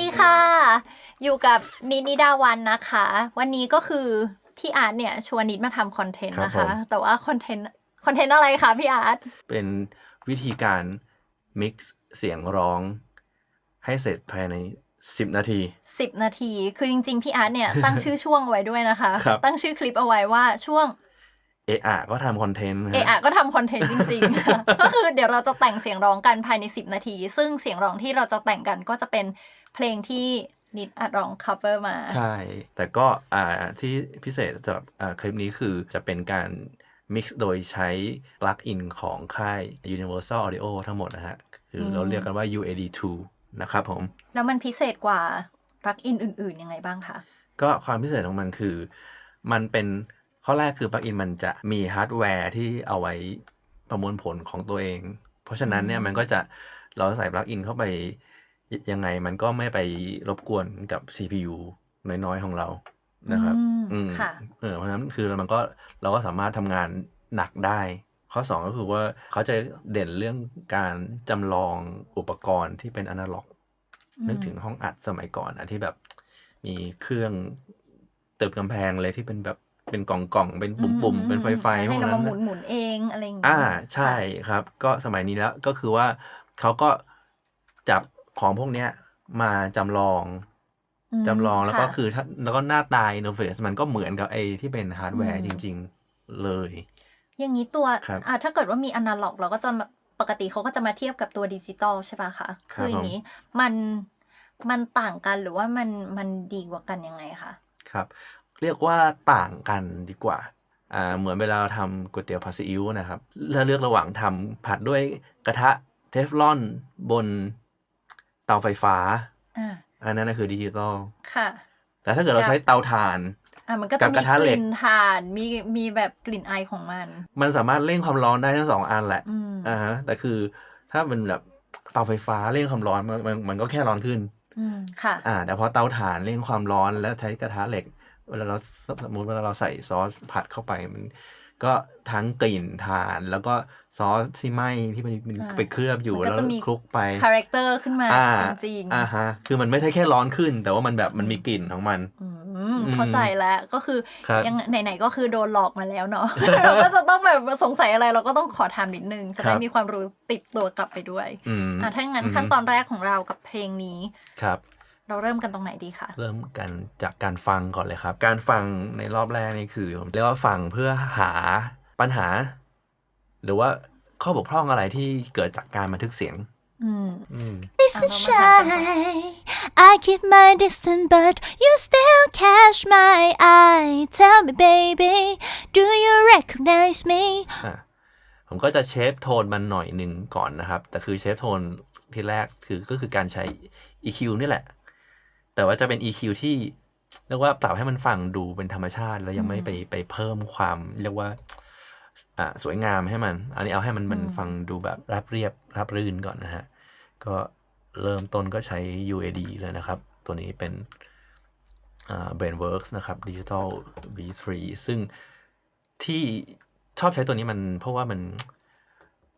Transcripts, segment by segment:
ดีค่ะ อยู่กับนิดนิดาวันนะคะ วันนี้ก็คือพี่อาร์ตเนี่ยชวนนิดมาทำคอนเทนต์นะครัคะบผมแต่ว่าคอนเทนต์คอนเทนต์อะไรคะพี่อาร์ตเป็นวิธีการ mix เสียงร้องให้เสร็จภายใน10นาทีสิบนาที คือจริง ๆ พี่อาร์ตเนี่ยตั้งชื่อช่วงเอาไว้ด้วยนะคะครับตั้งชื่อคลิปเอาไว้ว่าช่วงเอะอะก็ทำคอนเทนต์เอะฮะอะก็ทำคอนเทนต์จริงๆค่ะก็คือเดี๋ยวเราจะแต่งเสียงร้องกันภายใน 10 นาที ซึ่งเสียงร้องที่เราจะแต่งกันก็จะเป็น เพลงที่นิดอัดร้อง cover มา ใช่ แต่ก็อ่าที่พิเศษสำหรับอ่าคลิปนี้คือจะเป็นการ mix โดยใช้ปลั๊กอินของค่าย Universal Audio ทั้งหมดนะฮะ คือเราเรียกกันว่า UAD2 นะครับผม แล้วมันพิเศษกว่าปลั๊กอินอื่น ๆ ยังไงบ้างคะ ก็ความพิเศษของมันคือ มันเป็นข้อแรกคือปลั๊กอินมันจะมีฮาร์ดแวร์ที่เอาไว้ประมวลผลของตัวเอง เพราะฉะนั้นเนี่ยมันก็จะเราใส่ปลั๊กอินเข้าไป ยยังไงมันก็ไม่ไปรบกวนกับ CPU น้อยๆ ของเรานะครับอืมอืมค่ะเออเพราะฉะนั้นคือมันก็เราก็สามารถทำงานหนักได้ ข้อ 2 ก็คือว่าเขาจะเด่นเรื่องการจำลองอุปกรณ์ที่เป็นอนาล็อก นึกถึงห้องอัดสมัยก่อนอะที่แบบมีเครื่องตึกกำแพงเลยที่เป็นแบบเป็นกล่องกล่องๆเป็นปุ่มปุ่มๆเป็นไฟไฟพให้วกเรานั้มานหมุนะนหมุนๆเองอะไรอย่างเงี้ยอ่าใช่ครับ ก็สมัยนี้แล้วก็คือว่าเขาก็จับ ของพวกเนี้ยมาจำลองมจำลองแล้วก็ะคือถ้าแล้วก็หน้าตาอินเทอร์เฟซมันก็เหมือนกับไอ้ที่เป็นฮาร์ดแวร์อืจมริง ๆเลย อย่างนี้ตัวครับอ่าถ้าเกิดว่ามีอนาล็อก เราก็จะมาปกติเขาก็จะมาเทียบกับตัวดิจิตอลใช่ป่ะคะครับคืออย่างนี้มันมันต่างกันหรือว่ามันมันดีกว่ากันยังไงคะครับ เรียกว่าต่างกันดีกว่าอ่าเหมือนเวลาเราทำก๋วยเตี๋ยวผัดซีอิ๊วนะครับถ้าเลือกระหว่างทำผัดด้วยกระทะเทฟลอนบน เตาไฟฟ้า อ่าอันนั้นนะคือดิจิตอลค่ะ แต่ถ้าเกิดเราใช้เตาถ่าน อ่ามันก็กัจะบมีกระทะกเหล็ลิ่กนถ่านมีมีแบบกลิ่นไอของมัน มันสามารถเร่งความร้อนได้ทั้งสองอันแหละอืมอ่าฮะแต่คือถ้าเป็นแบบเตาไฟฟ้าเร่งความร้อนมันมันมันก็แค่ร้อนขึ้นอืมค่ะ อ่า แต่พอเตาถ่านเร่งความร้อนแล้วใช้กระทะเหล็กเวลาเราสมมติเวลาเราใส่ซอสผัดเข้าไปมัน ก็ทั้งกลิ่นถ่าน แล้วก็ซอสที่ไหม้ที่มันมันอ่าไปเคลือบอยู่มันก็แล้วจะมีคลุกไปคาแรคเตอร์ขึ้นมาอ่าจริงอ่าฮะคือมันไม่ใช่แค่ร้อนขึ้น แต่ว่ามันแบบมันมีกลิ่นของมันๆอืมเข้าใจแล้วก็คือครับยังไหนๆก็คือโดนหลอกมาแล้วเนาะเราก็จะต้องแบบสงสัยอะไรเราก็ต้องขอถามนิดนึงจะครัได้บมีความรู้ติดตัวกลับไปด้วยอืมอะถ้างั้นอืมขั้นตอนแรกของเรากับเพลงนี้ครับ เราเริ่มกันตรงไหนดีคะเริ่มกันจากการฟังก่อนเลยครับ การฟังในรอบแรกนี่คือผมเรียกว่าฟังเพื่อหาปัญหา หรือว่าข้อบกพร่องอะไรที่เกิดจากการบันทึกเสียงอืมอืม Listen Listen shy I keep my distance but you still catch my eye Tell me baby do you recognize me อะผมก็จะเชฟโทนมันหน่อยหนึ่งก่อนนะครับ แต่คือเชฟโทนที่แรกคือก็คือการใช้ EQ นี่แหละ แต่ว่าจะเป็น EQ ที่เรียกว่าปรับให้มันฟังดูเป็นธรรมชาติ แล้วยังไม่ไปไปเพิ่มความเรียกว่าอะสวยงามให้มัน อันนี้เอาให้มันมันฟังดูแบบรับเรียบรับรื่นก่อนนะฮะ ก็เริ่มต้นก็ใช้ UAD เลยนะครับ ตัวนี้เป็นอ่า Brainworks นะครับ Digital V3 ซึ่งที่ชอบใช้ตัวนี้มันเพราะว่ามัน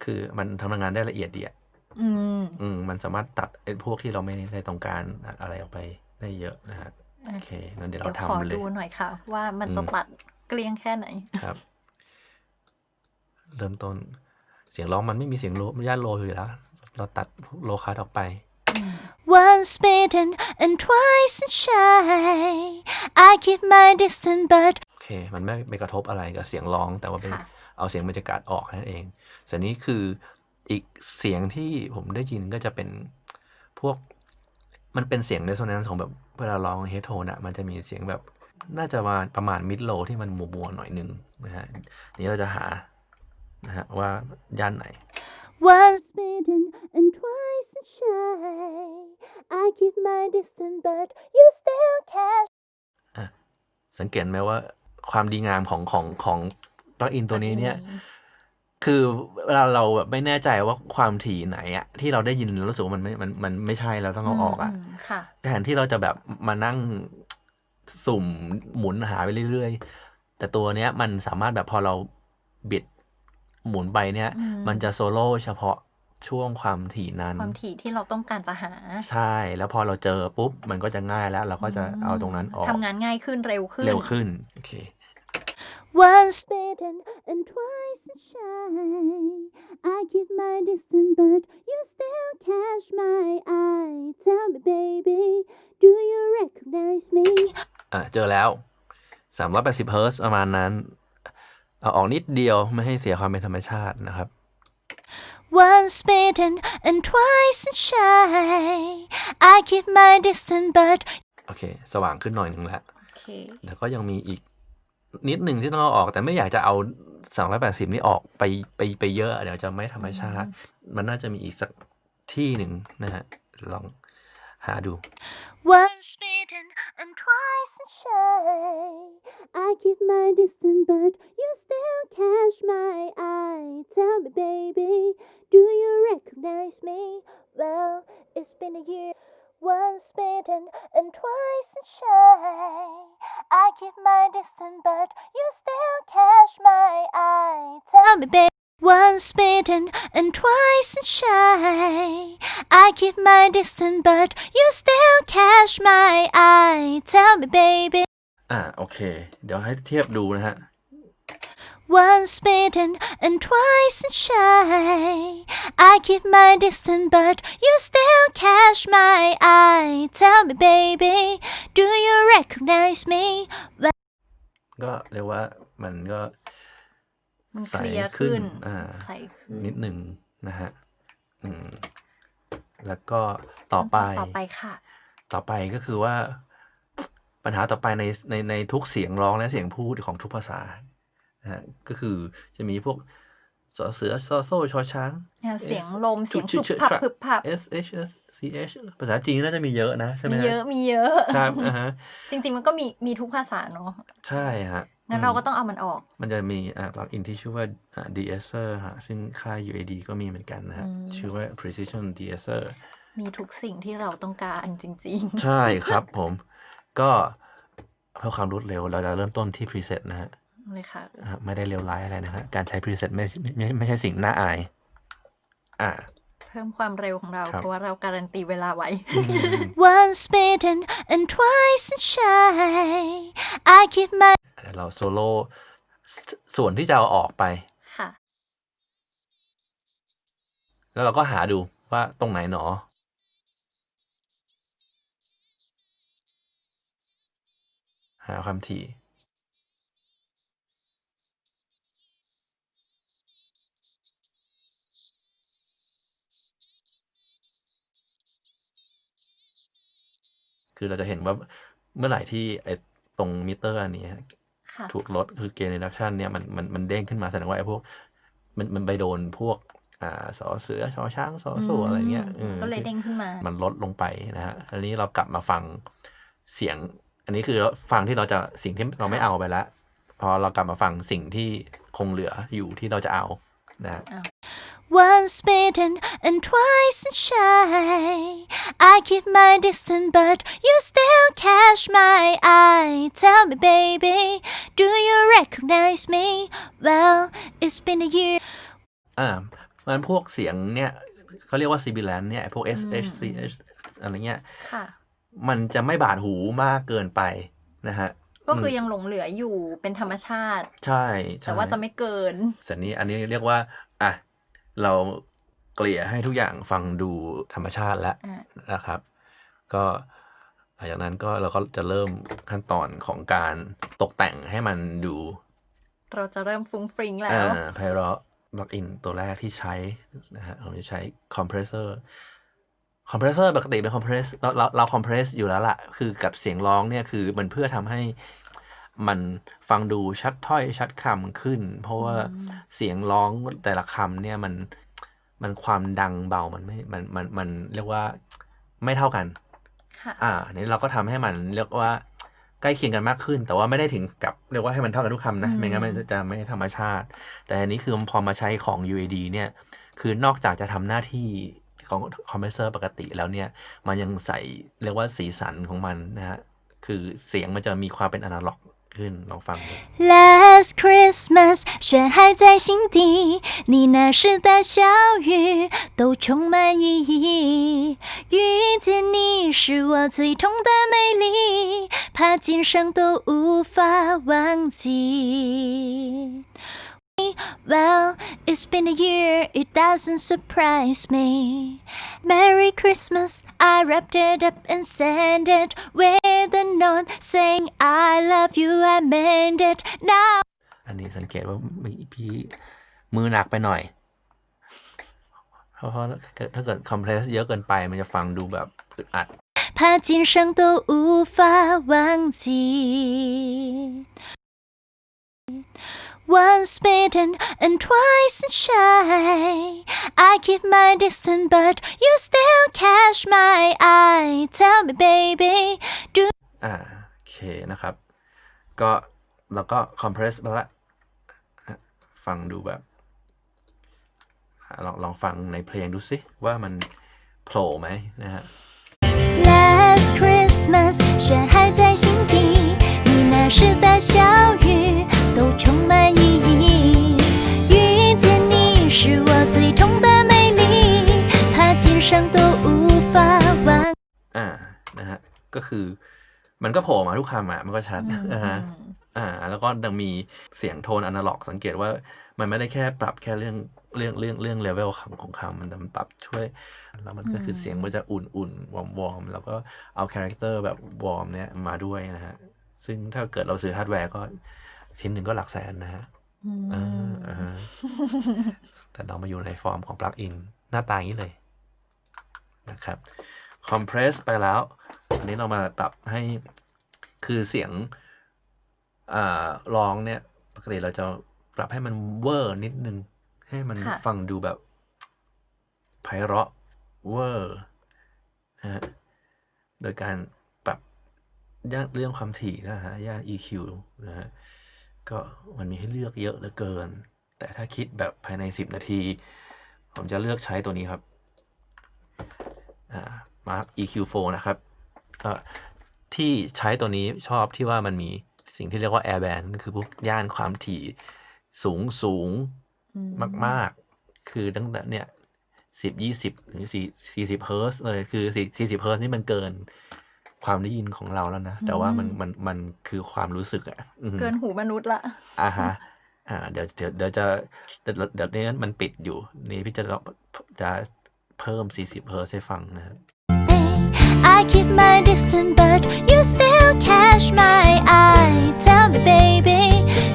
คือมันทำงานได้ละเอียดดีอะอืมอืมมันสามารถตัดไอ้พวกที่เราไม่ได้ต้องการอะไรออกไป ได้เยอะนะฮะโอเคงั้นเดี๋ยวเดี๋เรายวขอทำเลยดูหน่อยค่ะ ว่ามันจะอืมตัดเกลี้ยงแค่ไหนครับ เริ่มต้น เสียงร้องมันไม่มีเสียงโลย่านโลอยู่แล้ว เราตัดโลคัสออกไป Once bitten and twice shy I keep my distance but โอเค มันไม่ไปกระทบอะไรกับเสียงร้อง แต่ว่าเป็นค่ะเอาเสียงบรรยากาศออกแค่นั้นเองส่วนนี้คืออีกเสียงที่ผมได้ยินก็จะเป็นพวก มันเป็นเสียงในโซนนั้นของแบบเวลาร้องเฮดโทนอะมันจะมีเสียงแบบน่าจะมาประมาณมิดโลที่มันมัวๆหน่อยหนึงนะฮะนี่เราจะหานะฮะว่าย่านไหน Once bitten and twice shy I keep my distance but you still catch สังเกตไหมว่าความดีงามของของของปลั๊กอินตัวนี้เนี่ย คือเวลาเราแบบไม่แน่ใจว่าความถี่ไหนอะที่เราได้ยินแล้วรู้สึกว่ามันไม่มันมันไม่ใช่แล้วต้องเอาออกอะมค่ะแทนที่เราจะแบบมานั่งสุ่มหมุนหาไปเรื่อยๆ แต่ตัวเนี้ยมันสามารถแบบพอเราบิดหมุนไปเนี่ยอืมมันจะโซโล่เฉพาะช่วงความถี่นั้น ความถี่ที่เราต้องการจะหา ใช่แล้วพอเราเจอปุ๊บ มันก็จะง่ายแล้ว เราก็จะเอาตรงนั้นออกทำงานง่ายขึ้นเร็วขึ้นเร็วขึ้น โอเค Once bitten and twice shy. I keep my distance, but you still catch my eye. Tell me, baby, do you recognize me? อะเจอแล้ว 380เฮิร์ตซ์ประมาณนั้น เอาออกนิดเดียวไม่ให้เสียความเป็นธรรมชาตินะครับ Once bitten and twice shy. I keep my distance, but โอเค สว่างขึ้นหน่อยหนึ่งแล้ว โอเคแล้วก็ยังมีอีกนิดหนึ่งที่ต้องเอาออกแต่ไม่อยากจะเอา 280นี่ออกไปไปไปเยอะ เดี๋ยวจะไม่ธรรมชาติ มันน่าจะมีอีกสักที่หนึ่งนะฮะ ลองหาดู once bitten and twice shy. I keep my distance, but you still catch my eye. Tell me, baby, do you recognize me? Well, it's been a year. Once bitten and twice shy. I keep my distance, but you still catch my eye. Tell me, baby. Once bitten and twice shy. I keep my distance, but you still catch my eye. Tell me, baby. อ่าโอเค เดี๋ยวให้เทียบดูนะฮะ Once bitten and twice shy. I keep my distance, but you still catch my eye. Tell me, baby, do you recognize me? ก็เรียกว่ามันก็มันใสเคลียร์ขึ้ขึ้นน อ่า ใสขึ้นนิดหนึ่งนะฮะอืมแล้วก็ต่อไป ต่อไปค่ะ ต่อไปก็คือว่าปัญหาต่อไปในในในทุกเสียงร้องและเสียงพูดของทุกภาษา นะฮะก็คือจะมีพวกสอเสือซอโซ่ชอช้างอ่าเสียงลม เสียงชื่ผึอบชื่อผับชื่อผึบผับ S H S C H ภาษาจีนน่าจะมีเยอะนะ ใช่ไหมมีฮะเยอะมีเยอะครับอ่าฮะจริง ๆ มันก็มีมีทุกภาษาเนาะใช่ฮะงั้นอืมเราก็ต้องเอามันออก มันจะมีอ่าปลั๊กอินที่ชื่อว่าอ่า de-esser ฮะซึ่งค่าย UAD ก็มีเหมือนกันนะฮะชื่อว่า precision de-esser มีทุกสิ่งที่เราต้องการจริงใช่ครับผม ก็เพื่อความรวดเร็วเราจะเริ่มต้นที่ preset นะฮะๆ เลยค่ะ อ่าไม่ได้เลวร้ายอะไรนะฮะการใช้ preset ไม่ไม่ไม่ไม่ใช่สิ่งน่าอาย อ่าเพิ่มความเร็วของเรา ครับ เพราะว่าเราการันตีเวลาไว้ Once bitten and twice shy. I keep my เดี๋ยวเราโซโล่สส่วนที่จะเอาออกไป ค่ะ แล้วเราก็หาดูว่าตรงไหนหนอ หาความถี่ คือเราจะเห็นว่าเมื่อไหร่ที่ไอ้ตรงมิเตอร์อันนี้ฮะค่ะถูกลดคือเกณฑ์ reduction เนี่ยมันมันมันเด้งขึ้นมาแสดงว่าไอ้พวกมันมันไปโดนพวกอ่าสอเสือชอช้างสอโซอะไรเงี้ยอืมก็เลยเด้งขึ้นมา มันลดลงไปนะฮะอันนี้เรากลับมาฟังเสียง อันนี้คือฟังที่เราจะสิ่งที่เราไม่เอาไปแล้วพอเรากลับมาฟังสิ่งที่คงเหลืออยู่ที่เราจะเอานะฮะ Once bitten and twice shy. I keep my distance, but you still catch my eye. Tell me, baby, do you recognize me? Well, it's been a year. อ่ามันพวกเสียงเนี่ยเขาเรียกว่า sibilant เนี่ยไอ้พวก S H C H อะไรเงี้ยค่ะมันจะไม่บาดหูมากเกินไปนะฮะก็คือยังหลงเหลืออยู่เป็นธรรมชาติ ใช่ใช่แต่ว่าจะไม่เกินสันนี้อันนี้เรียกว่าอะ เราเกลี่ยให้ทุกอย่างฟังดูธรรมชาติแล้วอะนะครับ ก็หลังจากนั้นก็เราก็จะเริ่มขั้นตอนของการตกแต่งให้มันดู เราจะเริ่มฟุ้งฟริ้งแล้วอ่าไพเราะบล็อกอินตัวแรกที่ใช้นะฮะผมจะใช้คอมเพรสเซอร์คอมเพรสเซอร์ปกติเป็นคอมเพรสเราเราเราคอมเพรสอยู่แล้วล่ะ คือกับเสียงร้องเนี่ยคือมันเพื่อทำให้ มันฟังดูชัดถ้อยชัดคำขึ้น เพราะว่าเสียงร้องแต่ละคำเนี่ยมันมันความดังเบามันไม่มันมันมันเรียกว่าไม่เท่ากันค่ะอ่าอันนี้เราก็ทำให้มันเรียกว่าใกล้เคียงกันมากขึ้น แต่ว่าไม่ได้ถึงกับเรียกว่าให้มันเท่ากันทุกคำนะอืมไม่งั้นมันจะไม่ธรรมชาติ แต่อันนี้คือพอมาใช้ของ UAD เนี่ยคือนอกจากจะทำหน้าที่ของคอมเพรสเซอร์ปกติแล้วเนี่ยมันยังใส่เรียกว่าสีสันของมันนะฮะคือเสียงมันจะมีความเป็นอนาล็อก ขึ้นลองฟังดู Last Christmas，雪还在心底，你那时的小雨都充满意义。遇见你是我最痛的美丽，怕今生都无法忘记。Well, it's been a year, it doesn't surprise me. Merry Christmas, I wrapped it up and sent it with a note saying I love you, I meant it. Now อันนี้สังเกตว่ามีพี่มือหนักไปหน่อย เพราะเพราะถ้าเกิดคอมเพลสเยอะเกินไป มันจะฟังดูแบบอึดอัด 怕今生都无法忘记。Once bitten and twice shy. I keep my distance, but you still catch my eye. Tell me, baby, do อ่าโอเคนะครับ ก็เราก็คอมเพรสไปละอ่ะฟังดูแบบอ่ะลองลองฟังในเพลงดูสิ ว่ามันโผล่ไหมนะฮะ Last Christmas，雪还在心底，你那时的小雨都充满意义。遇见你是我最痛的美丽，怕今生都无法忘。 อ่า นะฮะ ก็คือ มันก็โผล่มาทุกคำอะมันก็ชัดนะฮะอ่า แล้วก็ยังมีเสียงโทนอนาล็อก สังเกตว่ามันไม่ได้แค่ปรับแค่เรื่องเรื่องเรื่องเรื่องเลเวลคำของคำมันแต่มันปรับช่วย แล้วมันก็คือเสียงมันจะอุ่นๆวอร์มวอร์มแล้วก็เอาคาแรคเตอร์แบบวอร์มเนี้ยมาด้วยนะฮะ ซึ่งถ้าเกิดเราซื้อฮาร์ดแวร์ก็ชิ้นหนึ่งก็หลักแสนนะฮะอ่าอ่าฮะแต่เรามาอยู่ในฟอร์มของปลั๊กอินหน้าตาอย่างนี้เลยนะครับ คอมเพรสไปแล้ว อันนี้เรามาปรับให้คือเสียงอ่าร้องเนี่ย ปกติเราจะปรับให้มันเวอร์นิดนึง ให้มันค่ะ ฟังดูแบบไพเราะเวอร์นะฮะโดยการปรับย่านเรื่องความถี่นะฮะย่าน EQ นะฮะก็มันมีให้เลือกเยอะเหลือเกิน แต่ถ้าคิดแบบภายใน 10 นาที ผมจะเลือกใช้ตัวนี้ครับ อ่า Mark EQ4 นะครับก็ ที่ใช้ตัวนี้ชอบที่ว่ามันมีสิ่งที่เรียกว่า air band ก็คือพวกย่านความถี่สูงสูงมาก ๆ คือตั้งแต่เนี่ยสิบยี่สิบหรือสี่สี่สิบเฮิร์ตซ์เลยคือสี่สี่สิบเฮิร์ตซ์นี่มันเกินความได้ยินของเราแล้วนะ แต่ว่ามันมันมันคือความรู้สึกอะอืมเกินหูมนุษย์ละอ่าฮะอ่าเดี๋ยวเดี๋ยวเดี๋ยวจะเดี๋ยวเดี๋ยวนี้มันปิดอยู่ นี่พี่จะลองจะเพิ่ม40เฮิร์ตซ์ให้ฟังนะครับ I keep my distance, but you still catch my eye. Tell me, baby,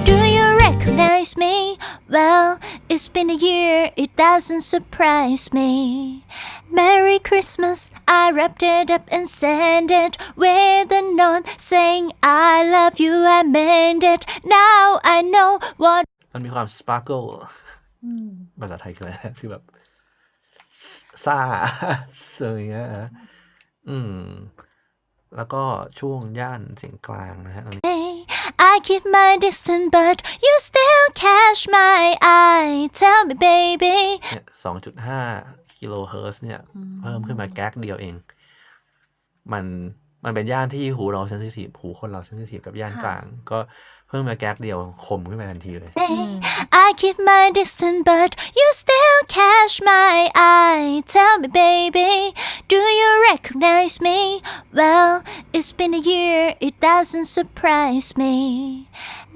do you recognize me? Well, it's been a year, it doesn't surprise me. Merry Christmas, I wrapped it up and sent it with a note saying I love you, I meant it. Now I know what มันมีความ sparkle ภาษาไทยคืออะไร คือแบบซ่า อะไรอย่างเงี้ยฮะ อืม แล้วก็ช่วงย่านเสียงกลางนะฮะตรงนี้ I keep my distance, but you still catch my eye. Tell me, baby. เนี่ยสองจุดห้ากิโลเฮิร์ตซ์เนี่ย เพิ่มขึ้นมาแก๊กเดียวเอง มันมันเป็นย่านที่หูเราเซนซิทีฟหูคนเราเซนซิทีฟกับย่านกลาง ก็เพิ่มมาแก๊กเดียวคมขึ้นมาทันทีเลย I keep my distance, but you still catch my eye. Tell me, baby, do you recognize me? Well, it's been a year, it doesn't surprise me.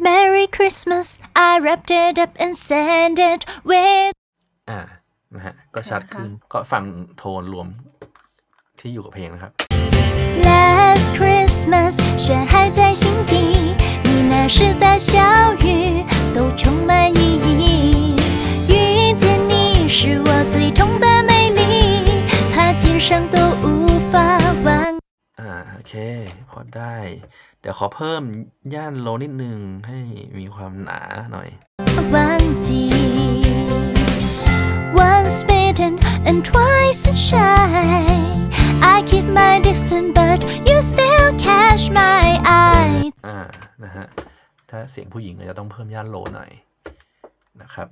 Merry Christmas, I wrapped it up and sent it with อ่า นะฮะ ก็ชัดขึ้น ก็ฟังโทนรวมที่อยู่กับเพลงนะครับ Last Christmas，雪还在心底，你那时的小雨都充满意义。遇见你是我最痛的美丽，怕今生都无法忘 อ่า โอ เค พอได้ เดี๋ยวขอเพิ่มย่านโลนิดนึงให้มีความหนาหน่อย忘记。Once bitten and twice shy. I keep my distance, but you still catch my eye. อ่า นะฮะ ถ้าเสียงผู้หญิงอาจจะต้องเพิ่มย่านโลหน่อยนะครับ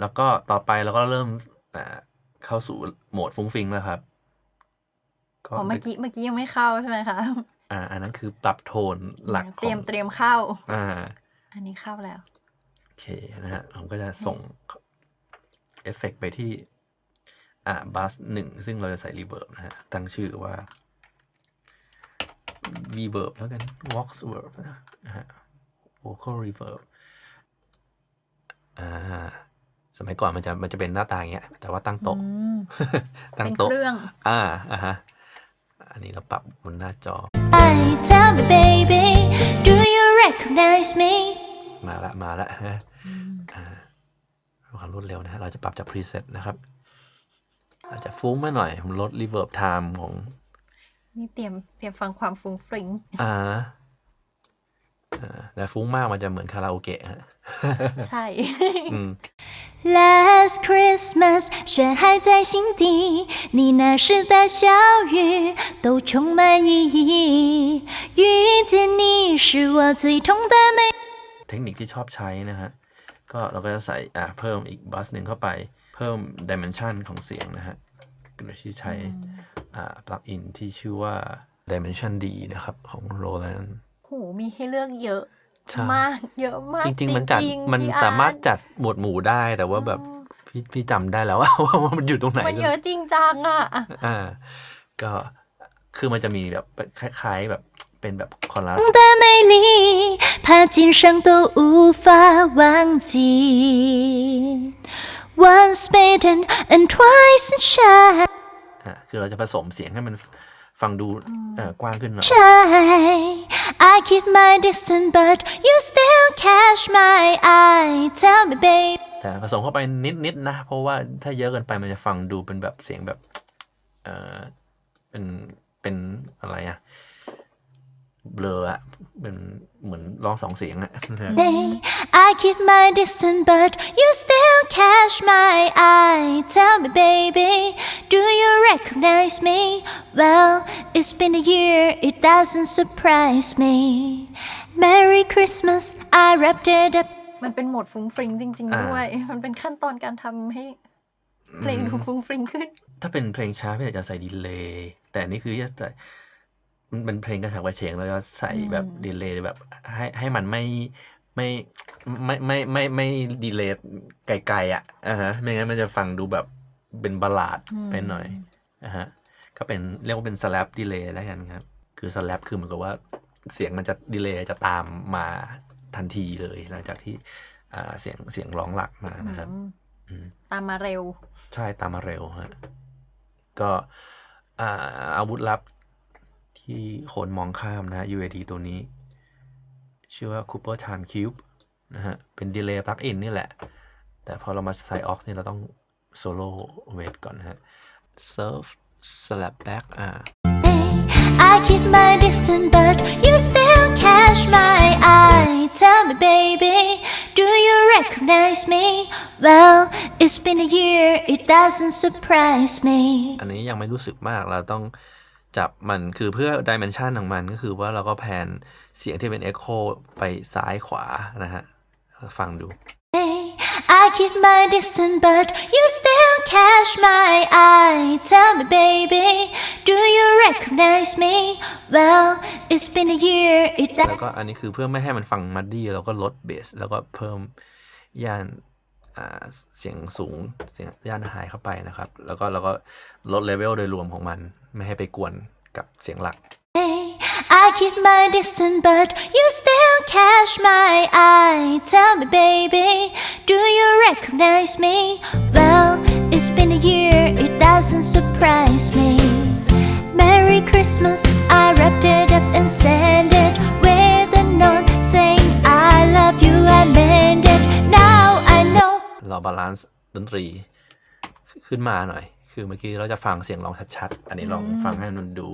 แล้วก็ต่อไปเราก็เริ่มอ่าเข้าสู่โหมดฟุ้งฟิงแล้วครับก็ อ๋อเมื่อกี้เมื่อกี้ยังไม่เข้าใช่ไหมคะอ่า อันนั้นคือปรับโทนหลักขเตรีอยมงเตรียมเข้า อ่า อันนี้เข้าแล้วโอเคนะฮะผมก็จะส่งเอฟเฟกต์ไปที่อ่าบัสหนึ่งซึ่งเราจะใส่รีเวิร์บนะฮะตั้งชื่อว่า reverb แล้วกัน vox verb นะฮะ vocal reverb อ่าสมัยก่อนมันจะมันจะเป็นหน้าตาอย่างเงี้ย แต่ว่าตั้งโต๊ะอืมตั้งเป็นโต๊ะเครื่อง อ่าอ่าฮะ อันนี้เราปรับบนหน้าจอ I tell me baby do you recognize me มาละมาละฮะอ่าความรวดเร็วนะฮะเราจะปรับจาก preset นะครับ อาจจะฟุ้งมาหน่อย ผมลด reverb time ของ นี่เตรียมเตรียมฟังความฟุ้งฟริ้งอ่าอ่าแต่ฟุ้งมากมันจะเหมือนคาราโอเกะฮะใช่อืม Last Christmas，雪还在心底，你那时的小雨都充满意义。遇见你是我最痛的美。 เทคนิคที่ชอบใช้นะฮะ ก็เราก็จะใส่อ่าเพิ่มอีกบัสหนึ่งเข้าไป เพิ่ม dimension ของเสียงนะฮะโดยที่ใช้อ่า plugin ที่ชื่อว่า dimension D นะครับ ของ Roland โหมีให้เลือกเยอะ ใช่ มาก เยอะมาก จริง ๆ มันจัด ๆ มัน พี่ สามารถ อา จัดหมวดหมู่ได้ แต่ว่าแบบพี่พี่จำได้แล้วว่า ว่ามันอยู่ตรงไหน มันเยอะจริงจังอ่ะ อ่า ก็คือมันจะมีแบบคล้าย ๆ แบบเป็นแบบคอรัส 的美丽，怕今生都无法忘记。Once bitten and twice shy. อ่าคือเราจะผสมเสียงให้มัน ฟังดูเอ่อกว้างขึ้นหน่อย shy. I keep my distance, but you still catch my eye. Tell me, babe. แต่ผสมเข้าไปนิดๆนะ เพราะว่าถ้าเยอะเกินไปมันจะฟังดูเป็นแบบเสียงแบบเออเป็นเป็นอะไรอะเบลออะเป็นเหมือนร้องสองเสียงอะ I keep my distance, but you still catch my eye. Tell me, baby, do you recognize me? Well, it's been a year, it doesn't surprise me. Merry Christmas, I wrapped it up. มันเป็นโหมดฟุ้งฟริ้งจริง อ่า ๆ ด้วย มันเป็นขั้นตอนการทำให้เพลงดูฟุ้งฟริ้งขึ้น ถ้าเป็นเพลงช้าพี่อาจจะใส่ดีเลย์แต่อันนี่คือจะใส่มันเป็นเพลงกระฉับกระเฉงแล้วก็ใส่แบบดีเลย์แบบให้ให้มันไม่ไม่ไม่ไม่ไม่ไม่ดีเลย์ไกลๆอะอ่าฮะไม่งั้นมันจะฟังดูแบบเป็นบัลลาดไปหน่อย อ่าฮะก็เป็นเรียกว่าเป็นสแลปดีเลย์แล้วกันครับ คือสแลปคือเหมือนกับว่าเสียงมันจะดีเลย์จะตามมาทันทีเลยหลังจากที่อ่าเสียงเสียงร้องหลักมานะครับตามมาเร็ว ใช่ตามมาเร็วฮะก็อ่าอาวุธลับที่คนมองข้ามนะฮะ UAD ตัวนี้ ชื่อว่า Cooper Time Cube นะฮะ เป็น Delay Plugin นี่แหละ แต่พอเรามาใส่ Aux นี่เราต้อง Solo Wait ก่อนนะฮะ Surf Slap Back อ่า I keep my distance, but you still catch my eye. Tell me, baby, do you recognize me? Well, it's been a year, it doesn't surprise me. อันนี้ยังไม่รู้สึกมากเราต้องจับมันคือเพื่อดิเมนชันของมันก็คือว่าเราก็แพนเสียงที่เป็น Echo ไปซ้ายขวานะฮะ ฟังดู I keep my distance, but you still catch my eye. Tell me, baby, do you recognize me? Well, it's been a year, it แล้วก็อันนี้คือเพื่อไม่ให้มันฟังมัดดี้เราก็ลดเบส แล้วก็เพิ่มย่านอ่าเสียงสูงเสียงย่านไฮเข้าไปนะครับ แล้วก็เราก็ลดเลเวลโดยรวมของมัน ไม่ให้ไปกวนกับเสียงหลัก I keep my distance, but you still catch my eye. Tell me, baby, do you recognize me? Well, it's been a year, it doesn't surprise me. Merry Christmas, I wrapped it up and sent it with a note saying I love you, I meant it. Now I know. เราบาลานซ์ดนตรีขึ้นมาหน่อย คือเมื่อกี้เราจะฟังเสียงร้องชัดๆ อันนี้ลองฟังให้มันดู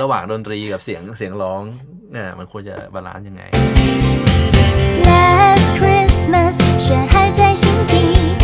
ระหว่างดนตรีกับเสียงเสียงร้องเนี่ยมันควรจะบาลานซ์ยังไง Last Christmas，雪还在心底，你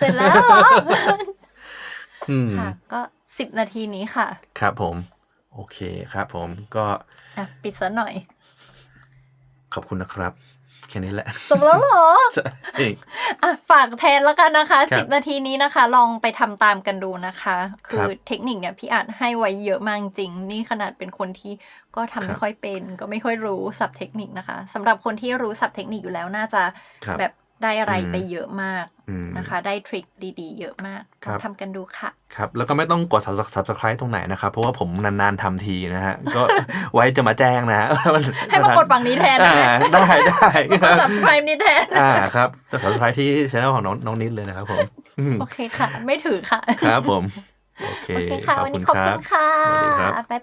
เสร็จแล้วเหรออืมค่ะ ก็สิบนาทีนี้ค่ะ ครับผม โอเคครับผมก็อะปิดซะหน่อย ขอบคุณนะครับ แค่นี้แหละจบแล้วเหรอ ใช่ อะฝากแทนแล้วกันนะคะครับสิบนาทีนี้นะคะ ลองไปทำตามกันดูนะคะ คืครัอบเทคนิคเนี่ยพี่อาจให้ไว้เยอะมากจริง นี่ขนาดเป็นคนที่ก็ทำครัไม่บค่อยเป็น ก็ไม่ค่อยรู้ศัพท์เทคนิคนะคะสำหรับคนที่รู้ศัพท์เทคนิคอยู่แล้วน่าจะครับ แบบ ได้อะไรอืมไปเยอะมากอืมนะคะ ได้ทริคดีๆ เยอะมากคลรัอบงทำกันดูค่ะ ครับ แล้วก็ไม่ต้องกด subscribe ตรงไหนนะครับ เพราะว่าผมนานๆทำทีนะฮะ ก็ไว้จะมาแจ้งนะฮะให้มากดฝั่งนี้แทนได้อ่าไหมได้ได้กด subscribe นี่แทนอ่าครับแต่ subscribe ที่ช่องของน้องน้องนิดเลยนะครับผมอืมโอเคค่ะ ไม่ถือค่ะ ครับผม โอเคโอเคค่ะขอบวันคุนี้ณขอบครัคุบณค่ะสวัสดีครับบ๊ายบาย